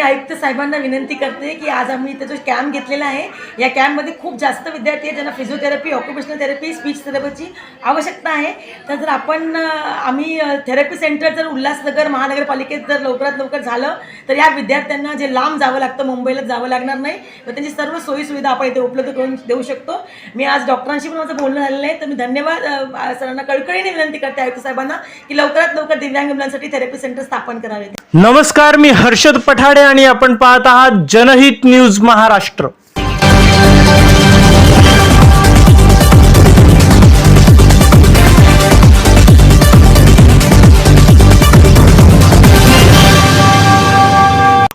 मी आयुक्त साहेबांना विनंती करते की आज आम्ही इथे जो कॅम्प घेतलेला आहे या कॅम्पमध्ये खूप जास्त विद्यार्थी आहेत ज्यांना फिजिओथेरपी ऑक्युपेशनल थेरपी स्पीच थेरपीची आवश्यकता आहे. तर जर आपण आम्ही थेरपी सेंटर जर उल्हासनगर महानगरपालिकेत जर लवकरात लवकर झालं तर या विद्यार्थ्यांना जे लांब जावं लागतं मुंबईला जावं लागणार नाही तर त्यांची सर्व सोयीसुविधा आपण इथे उपलब्ध करून देऊ शकतो. मी आज डॉक्टरांशी पण माझं बोलणं झालेलं आहे तर मी धन्यवाद सरांना कळकळीने विनंती करते आयुक्त साहेबांना की लवकरात लवकर दिव्यांग मुलांसाठी थेरपी सेंटर स्थापन करावे. नमस्कार मी हर्षद पठाडे आणि आपण पाहत आहात जनहित न्यूज महाराष्ट्र.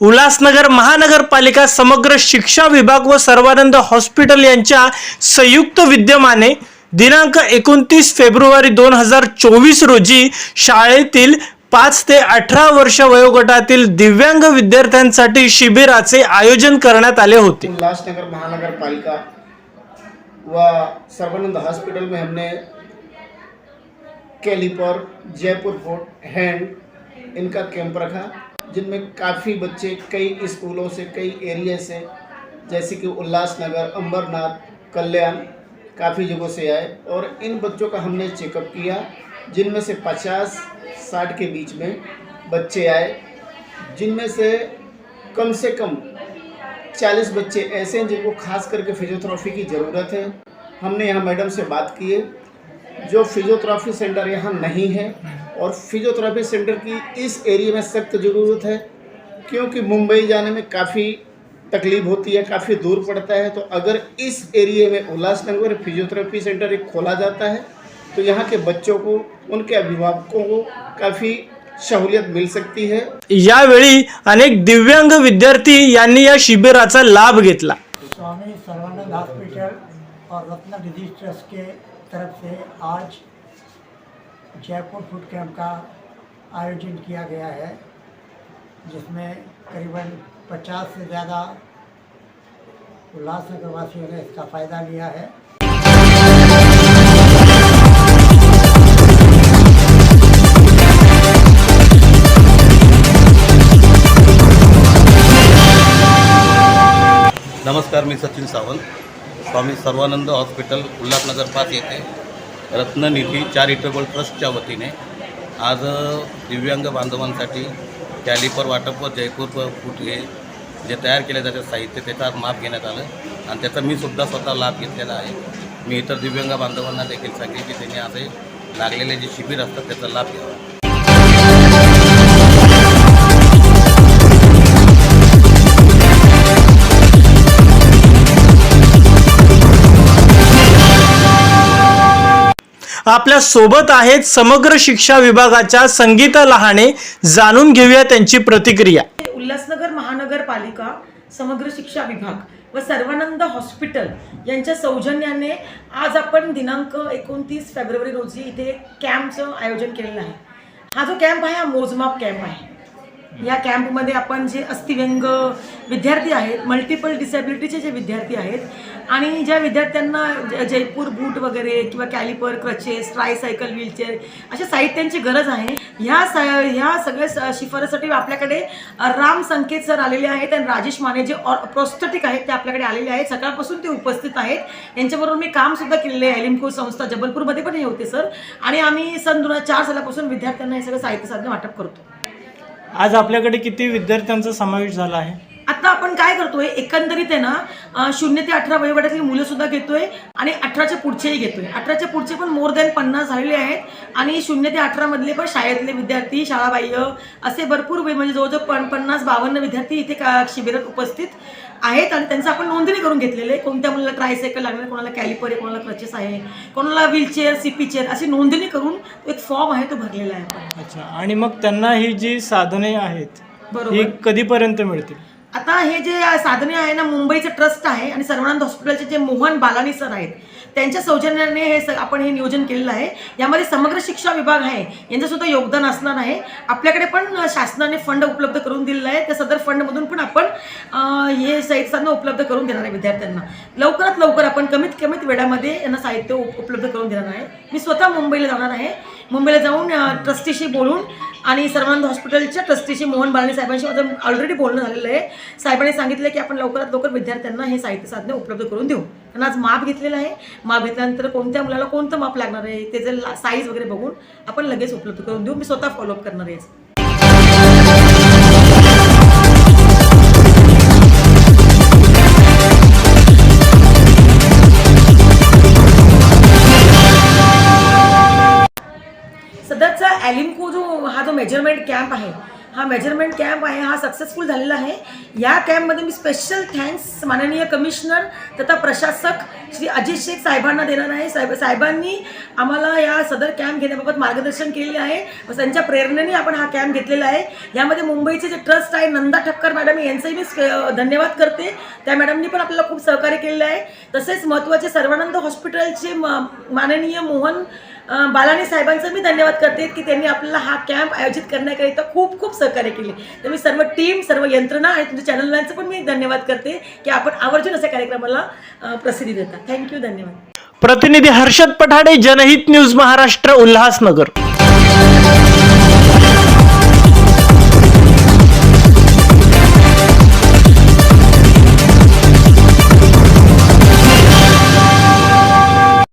उल्हासनगर महानगरपालिका समग्र शिक्षा विभाग व सर्वानंद हॉस्पिटल यांच्या संयुक्त विद्यमाने दिनांक एकोणतीस फेब्रुवारी दोन हजार चोवीस रोजी शाळेतील पाच ते अठरा वर्ष वयोगटातील दिव्यांग विद्यार्थ्यांसाठी शिबिराचे आयोजन करण्यात आले होते. उल्लासनगर महानगरपालिका व सर्वानंद हॉस्पिटल में हमने कैलिपर जयपुर फोर्ट हैंड इनका कैंप रखा जिनमें काफ़ी बच्चे कई स्कूलों से कई एरिया से जैसे कि उल्लासनगर अंबरनाथ कल्याण काफ़ी जगहों से आए और इन बच्चों का हमने चेकअप किया जिनमें से 50 60 के बीच में बच्चे आए, जिनमें से कम से कम चालीस बच्चे ऐसे हैं जिनको खास करके फिजियोथेरेपी की ज़रूरत है। हमने यहाँ मैडम से बात की है, जो फिजियोथेरेपी सेंटर यहाँ नहीं है और फिजियोथेरेपी सेंटर की इस एरिया में सख्त ज़रूरत है, क्योंकि मुंबई जाने में काफ़ी तकलीफ़ होती है, काफ़ी दूर पड़ता है। तो अगर इस एरिया में उल्लासनगर फिजियोथेरेपी सेंटर एक खोला जाता है तो यहाँ के बच्चों को उनके अभिभावकों को काफ़ी सहूलियत मिल सकती है। यावेळी अनेक दिव्यांग विद्यार्थी यांनी या शिबिराचा लाभ घेतला. स्वामी सर्वानंद हॉस्पिटल और रत्न डिज़ीज़ ट्रस्ट के तरफ़ से आज जयपुर फ़ूड कैंप का आयोजन किया गया है जिसमें करीबन 50 से ज़्यादा उल्लासनगर वासियों ने इसका फ़ायदा लिया है। नमस्कार मी सचिन सावंत. स्वामी सर्वानंद हॉस्पिटल उल्हासनगर पाच येथे रत्ननिधी चॅरिटेबल ट्रस्टच्या वतीने आज दिव्यांग बांधवांसाठी कॅलिपर वाटप व जयपूर व फूट हे जे तयार केले जाते साहित्य त्याचा आज माप घेण्यात आलं. आणि त्याचा मी सुद्धा स्वतः लाभ घेतलेला आहे. मी इतर दिव्यांग बांधवांना देखील सांगेन की त्यांनी असे लागलेले जे शिबिर असतात त्याचा लाभ घ्यावा. आपल्यासोबत आहेत समग्र शिक्षा विभागाच्या संगीता लहाने. जाणून घेऊया त्यांची प्रतिक्रिया. उल्हासनगर महानगरपालिका समग्र शिक्षा विभाग व सर्वानंद हॉस्पिटल यांच्या सौजन्याने आज आपण दिनांक एकोणतीस फेब्रुवारी रोजी इथे कॅम्पचं आयोजन केलेलं आहे. हा जो कॅम्प आहे हा मोजमाप कॅम्प आहे. या कॅम्पमध्ये आपण जे अस्थिव्यंग विद्यार्थी आहेत मल्टिपल डिसेबिलिटीचे जे विद्यार्थी आहेत आणि ज्या विद्यार्थ्यांना ज- जयपूर बूट वगैरे किंवा कॅलिपर क्रचेस ट्रायसायकल व्हीलचेअर अशा साहित्यांची गरज आहे. ह्या सा ह्या सगळ्या स- शिफारसाठी आपल्याकडे राम संकेत सर आलेले आहेत आणि राजेश माने जे प्रोस्थेटिक आहेत ते आपल्याकडे आलेले आहेत. सकाळपासून ते उपस्थित आहेत. यांच्याबरोबर मी कामसुद्धा केलेले आहे. एलिमको संस्था जबलपूरमध्ये पण हे होते सर. आणि आम्ही सन दोन हजार चार सालापासून विद्यार्थ्यांना हे सगळं साहित्य साधने वाटप करतो. आज आपल्याकडे किती विद्यार्थ्यांचा समावेश झाला आहे? आता आपण काय करतोय एकंदरीत आहे ना शून्य ते अठरा वयोगटातली मुलं सुद्धा घेतोय आणि अठराच्या पुढचेही घेतोय. अठराच्या पुढचे पण मोर दॅन पन्नास झालेले आहेत आणि शून्य ते अठरा मधले पण शाळेतले विद्यार्थी शाळाबाह्य असे भरपूर म्हणजे जवळजवळ पन पन्नास बावन्न विद्यार्थी इथे का शिबिरात उपस्थित आहेत आणि त्यांचं आपण नोंदणी करून घेतलेले. कोणत्या मुलाला ट्रायसायकल लागणार कोणाला कॅलिपर आहे कोणाला क्रचेस आहे कोणाला व्हीलचेअर सीपी चेअर अशी नोंदणी करून एक फॉर्म आहे तो भरलेला आहे. आपण अच्छा आणि मग त्यांना ही जी साधने आहेत बरोबर. ही कधीपर्यंत मिळतील? आता हे जे साधने आहे ना मुंबईचं ट्रस्ट आहे आणि सर्वानंद हॉस्पिटलचे जे मोहन बालानी सर आहेत त्यांच्या सौजन्याने हे स आपण हे नियोजन केलेलं आहे. यामध्ये समग्र शिक्षा विभाग आहे यांचंसुद्धा योगदान असणार आहे. आपल्याकडे पण शासनाने फंड उपलब्ध करून दिलेला आहे. त्या सदर फंडमधून पण आपण हे साहित्य उपलब्ध करून देणार आहे विद्यार्थ्यांना. लवकरात लवकर आपण कमीत कमीत वेळामध्ये यांना साहित्य उपलब्ध करून देणार आहे. मी स्वतः मुंबईला जाणार आहे. मुंबईला जाऊन ट्रस्टीशी बोलून आणि सर्वानंद हॉस्पिटलच्या ट्रस्टीशी मोहन बालानी साहेबांशी माझं ऑलरेडी बोलणं झालेलं आहे. साहेबांनी सांगितलं की आपण लवकरात लवकर विद्यार्थ्यांना हे साहित्य साधने उपलब्ध करून देऊ. कारण आज माप घेतलेलं आहे. माप घेतल्यानंतर कोणत्या मुलाला कोणतं माप लागणार आहे त्याचं साईज वगैरे बघून आपण लगेच उपलब्ध करून देऊ. मी स्वतः फॉलोअप करणार आहे ॲलिमको जो हा जो मेजरमेंट कॅम्प आहे हा मेजरमेंट कॅम्प आहे हा सक्सेसफुल झालेला आहे. या कॅम्पमध्ये मी स्पेशल थँक्स माननीय कमिशनर तथा प्रशासक श्री अजित शेख साहेबांना देणार आहे. साहेब साहेबांनी आम्हाला या सदर कॅम्प घेण्याबाबत मार्गदर्शन केलेले आहे व त्यांच्या प्रेरणेने आपण हा कॅम्प घेतलेला आहे. यामध्ये मुंबईचे जे ट्रस्ट आहे नंदा ठक्कर मॅडम यांचंही मी धन्यवाद करते. त्या मॅडमनी पण आपल्याला खूप सहकार्य केलेलं आहे. तसेच महत्त्वाचे सर्वानंद हॉस्पिटलचे म माननीय मोहन बालानी साहेबांचं मी धन्यवाद करते की त्यांनी आपल्याला हा कॅम्प आयोजित करण्याकरिता खूप खूप सहकार्य केले. तर मी सर्व टीम सर्व यंत्रणा आणि तुमच्या चॅनलांचं पण मी धन्यवाद करते की आपण आवर्जून अशा कार्यक्रमाला प्रसिद्धी देता. थँक्यू धन्यवाद. प्रतिनिधी हर्षद पठाडे जनहित न्यूज महाराष्ट्र उल्हासनगर.